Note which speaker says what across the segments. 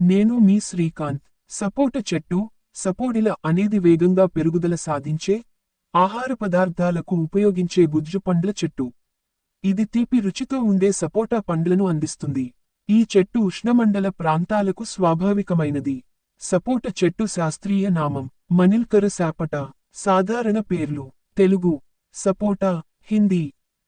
Speaker 1: నేను మీ శ్రీకాంత్. సపోట చెట్టు సపోడిల అనేది వేగంగా పెరుగుదల సాధించే ఆహార పదార్థాలకు ఉపయోగించే గుజ్జు పండ్ల చెట్టు. ఇది తీపి రుచితో ఉండే సపోటా పండ్లను అందిస్తుంది. ఈ చెట్టు ఉష్ణమండల ప్రాంతాలకు స్వాభావికమైనది. సపోట చెట్టు శాస్త్రీయ నామం మనిల్కర శాపట సాధారణ పేర్లు తెలుగు సపోటా హిందీ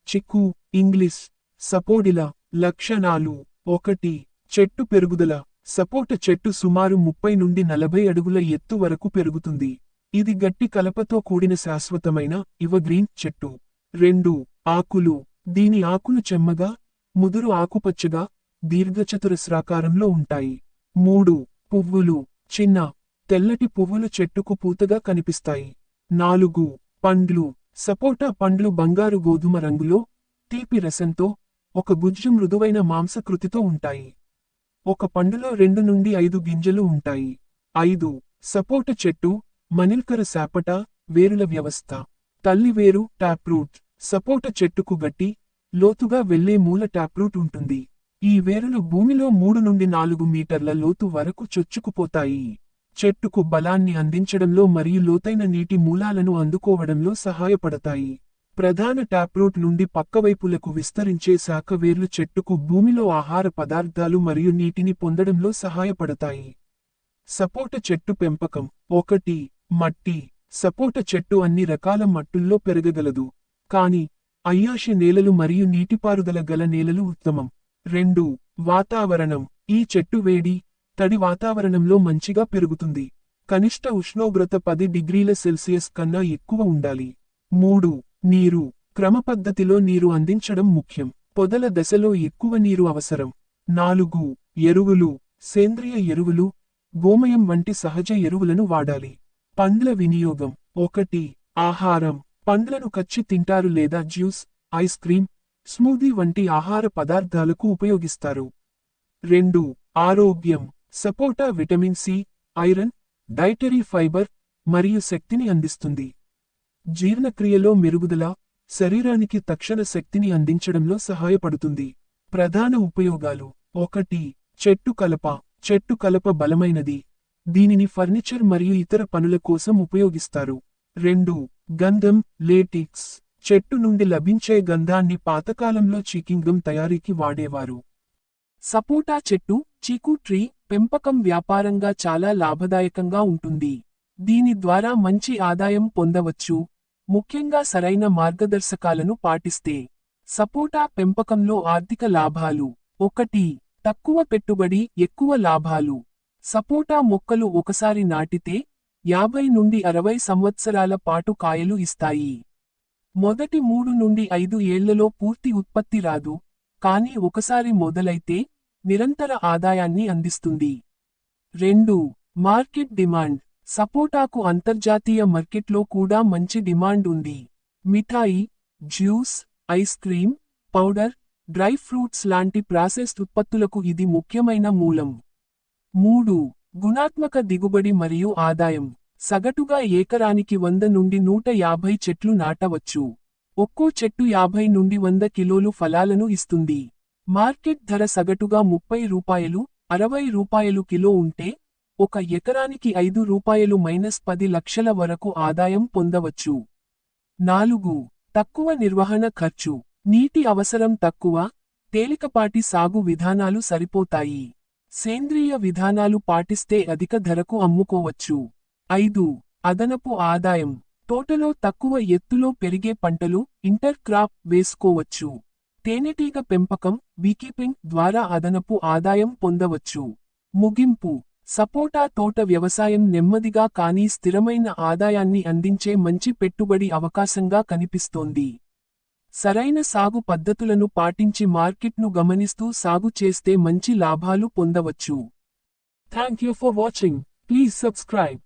Speaker 1: చిక్కు ఇంగ్లీష్ సపోడిల లక్షణాలు ఒకటి చెట్టు పెరుగుదల. సపోట చెట్టు సుమారు ముప్పై నుండి నలభై అడుగుల ఎత్తు వరకు పెరుగుతుంది. ఇది గట్టి కలపతో కూడిన శాశ్వతమైన ఇవగ్రీన్ చెట్టు. రెండు ఆకులు. దీని ఆకులు చెమ్మగా ముదురు ఆకుపచ్చగా దీర్ఘచతురస్రాకారంలో ఉంటాయి. మూడు పువ్వులు. చిన్న తెల్లటి పువ్వులు చెట్టుకు పూతగా కనిపిస్తాయి. నాలుగు పండ్లు. సపోటా పండ్లు బంగారు గోధుమ రంగులో తీపి రసంతో ఒక గుజ్జు మృదువైన మాంసకృతితో ఉంటాయి. ఒక పండులో రెండు నుండి ఐదు గింజలు ఉంటాయి. ఐదు. సపోట చెట్టు మనిల్కర శాపట వేరుల వ్యవస్థ. తల్లి వేరు టాప్రూట్ సపోట చెట్టుకు గట్టి లోతుగా వెళ్ళే మూల టాప్రూట్ ఉంటుంది. ఈ వేరులు భూమిలో మూడు నుండి నాలుగు మీటర్ల లోతు వరకు చొచ్చుకుపోతాయి. చెట్టుకు బలాన్ని అందించడంలో మరియు లోతైన నీటి మూలాలను అందుకోవడంలో సహాయపడతాయి. ప్రధాన ట్యాప్రూట్ నుండి పక్కవైపులకు విస్తరించే శాఖ వేర్లు చెట్టుకు భూమిలో ఆహార పదార్థాలు మరియు నీటిని పొందడంలో సహాయపడతాయి. సపోట చెట్టు పెంపకం ఒకటి మట్టి. సపోట చెట్టు అన్ని రకాల మట్టుల్లో పెరగగలదు. కాని అయ్యాషి నేలలు మరియు నీటిపారుదల గల నేలలు ఉత్తమం. రెండు వాతావరణం. ఈ చెట్టు వేడి తడి వాతావరణంలో మంచిగా పెరుగుతుంది. కనిష్ట ఉష్ణోగ్రత పది డిగ్రీల సెల్సియస్ కన్నా ఎక్కువ ఉండాలి. మూడు నీరు. క్రమపద్ధతిలో నీరు అందించడం ముఖ్యం. పొదల దశలో ఎక్కువ నీరు అవసరం. నాలుగు. ఎరువులు. సేంద్రియ ఎరువులు. గోమయం వంటి సహజ ఎరువులను వాడాలి. పండ్ల వినియోగం. ఒకటి. ఆహారం. పండ్లను కచ్చి తింటారు లేదా జ్యూస్ ఐస్ క్రీం స్మూదీ వంటి ఆహార పదార్థాలకు ఉపయోగిస్తారు. రెండు. ఆరోగ్యం. సపోటా vitamin C iron dietary fibre మరియు శక్తిని అందిస్తుంది. జీర్ణక్రియలో మెరుగుదల శరీరానికి తక్షణ శక్తిని అందించడంలో సహాయపడుతుంది. ప్రధాన ఉపయోగాలు. ఒకటి చెట్టు కలప. చెట్టు కలప బలమైనది. దీనిని ఫర్నిచర్ మరియు ఇతర పనుల కోసం ఉపయోగిస్తారు. రెండు గంధం లేటిక్స్. చెట్టు నుండి లభించే గంధాన్ని పాతకాలంలో చీకింగం తయారీకి వాడేవారు. సపోటా చెట్టు చీకు ట్రీ పెంపకం వ్యాపారంగా చాలా లాభదాయకంగా ఉంటుంది. దీని ద్వారా మంచి ఆదాయం పొందవచ్చు. ముఖ్యంగా సరైన మార్గదర్శకాలను పాటిస్తే. సపోటా పెంపకంలో ఆర్థిక లాభాలు. ఒకటి తక్కువ పెట్టుబడి ఎక్కువ లాభాలు. సపోటా మొక్కలు ఒకసారి నాటితే యాభై నుండి అరవై సంవత్సరాల పాటు కాయలు ఇస్తాయి. మొదటి మూడు నుండి ఐదు ఏళ్ళలో పూర్తి ఉత్పత్తి రాదు. కానీ ఒకసారి మొదలైతే నిరంతర ఆదాయాన్ని అందిస్తుంది. రెండు మార్కెట్ డిమాండ్. సపోటాకు అంతర్జాతీయ మార్కెట్లో కూడా మంచి డిమాండ్ ఉంది. మిఠాయి juice ice cream powder dry fruits లాంటి ప్రాసెస్డ్ ఉత్పత్తులకు ఇది ముఖ్యమైన మూలం. మూడు గుణాత్మక దిగుబడి మరియు ఆదాయం. సగటుగా ఏకరానికి వంద నుండి నూట యాభై చెట్లు నాటవచ్చు. ఒక్కో చెట్టు యాభై నుండి వంద కిలోలు ఫలాలను ఇస్తుంది. మార్కెట్ ధర సగటుగా ముప్పై రూపాయలు అరవై రూపాయలు కిలో ఉంటే ఒక ఎకరానికి ఐదు రూపాయలు మైనస్ పది లక్షల వరకు ఆదాయం పొందవచ్చు. నాలుగు. తక్కువ నిర్వహణ ఖర్చు. నీటి అవసరం తక్కువ. తేలికపాటి సాగు విధానాలు సరిపోతాయి. సేంద్రియ విధానాలు పాటిస్తే అధిక ధరకు అమ్ముకోవచ్చు. ఐదు. అదనపు ఆదాయం. తోటలో తక్కువ ఎత్తులో పెరిగే పంటలు ఇంటర్ క్రాప్ వేసుకోవచ్చు. తేనెటీగ పెంపకం బీకీపింగ్ ద్వారా అదనపు ఆదాయం పొందవచ్చు. ముగింపు. సపోటా తోట వ్యవసాయం నెమ్మదిగా కానీ స్థిరమైన ఆదాయాన్ని అందించే మంచి పెట్టుబడి అవకాశంగా కనిపిస్తోంది. సరైన సాగు పద్ధతులను పాటించి మార్కెట్ను గమనిస్తూ సాగు చేస్తే మంచి లాభాలు పొందవచ్చు. Thank you for watching please subscribe